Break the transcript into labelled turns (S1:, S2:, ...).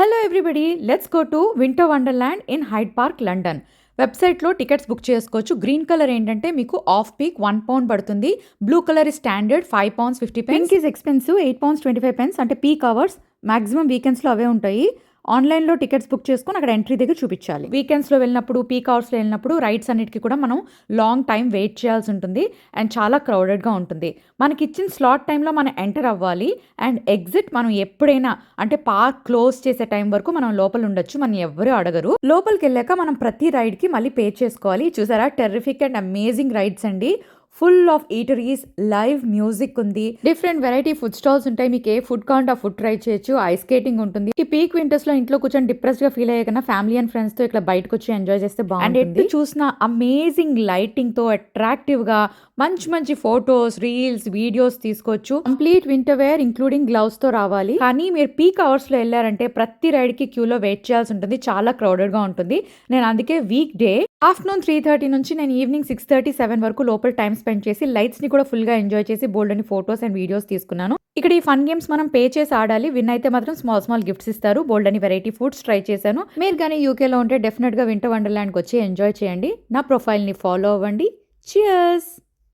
S1: Hello everybody let's go to winter wonderland in Hyde Park London వెబ్సైట్లో tickets book చేసుకోవచ్చు. Green colour ఏంటంటే మీకు off peak one pound పడుతుంది. Blue colour is standard five pounds fifty pence is expensive eight pounds twenty five pence అంటే peak hours maximum వీకెండ్స్లో అవే ఉంటాయి. ఆన్లైన్లో టికెట్స్ బుక్ చేసుకొని అక్కడ ఎంట్రీ దగ్గర చూపించాలి. వీకెండ్స్లో వెళ్ళినప్పుడు పీక్ అవర్స్లో వెళ్ళినప్పుడు రైడ్స్ అన్నిటికీ కూడా మనం లాంగ్ టైం వెయిట్ చేయాల్సి ఉంటుంది అండ్ చాలా క్రౌడెడ్గా ఉంటుంది. మనకి ఇచ్చిన స్లాట్ టైంలో మనం ఎంటర్ అవ్వాలి అండ్ ఎగ్జిట్ మనం ఎప్పుడైనా అంటే పార్క్ క్లోజ్ చేసే టైం వరకు మనం లోపల ఉండొచ్చు మనం ఎవ్వరూ అడగరు. లోపలికి వెళ్ళాక మనం ప్రతి రైడ్కి మళ్ళీ పే చేసుకోవాలి. చూసారా? టెర్రిఫిక్ అండ్ అమేజింగ్ రైడ్స్ అండి. Full of eateries live music ఉంది. డిఫరెంట్ వెరైటీ ఫుడ్ స్టాల్స్ ఉంటాయి. మీకు ఏ ఫుడ్ కావాలంటే ఆ ఫుడ్ ట్రై చేయొచ్చు. ఐస్ స్కేటింగ్ ఉంటుంది. ఈ పీక్ వింటర్స్లో ఇంట్లో కూర్చొని డిప్రెస్గా ఫీల్ అయ్యే కన్నా ఫ్యామిలీ అండ్ ఫ్రెండ్స్తో ఇట్లా బయటకు వచ్చి ఎంజాయ్ చేస్తే బాగుంటుంది అండ్ ఎటు చూసిన అమేజింగ్ లైటింగ్తో అట్రాక్టివ్గా మంచి మంచి ఫొటోస్ రీల్స్ వీడియోస్ తీసుకోవచ్చు. కంప్లీట్ వింటర్ వేర్ ఇంక్లూడింగ్ గ్లౌస్తో రావాలి. కానీ మీరు పీక్ అవర్స్లో వెళ్ళారంటే ప్రతి రైడ్కి క్యూలో వెయిట్ చేయాల్సి ఉంటుంది. చాలా క్రౌడెడ్గా ఉంటుంది. నేను అందుకే weekday afternoon three thirty నుంచి నేను ఈవినింగ్ సిక్స్ థర్టీ సెవెన్ వరకు లోపల టైం స్పెండ్ చేసి లైట్స్ని కూడా ఫుల్గా ఎంజాయ్ చేసి బోల్డ్ అని ఫోటోస్ అండ్ వీడియోస్ తీసుకున్నాను. ఇక్కడ ఈ ఫన్ గేమ్స్ మనం పే చేసి ఆడాలి. విన్ అయితే మాత్రం స్మాల్ స్మాల్ గిఫ్ట్స్ ఇస్తారు. బోల్డ్ అని వెరైటీ ఫుడ్స్ ట్రై చేశాను. మీరు కానీ యూకేలో ఉంటే డెఫినెట్గా వింటర్ వండర్లాండ్కి వచ్చి ఎంజాయ్ చేయండి. నా ప్రొఫైల్ని ఫాలో అవ్వండి. చియర్స్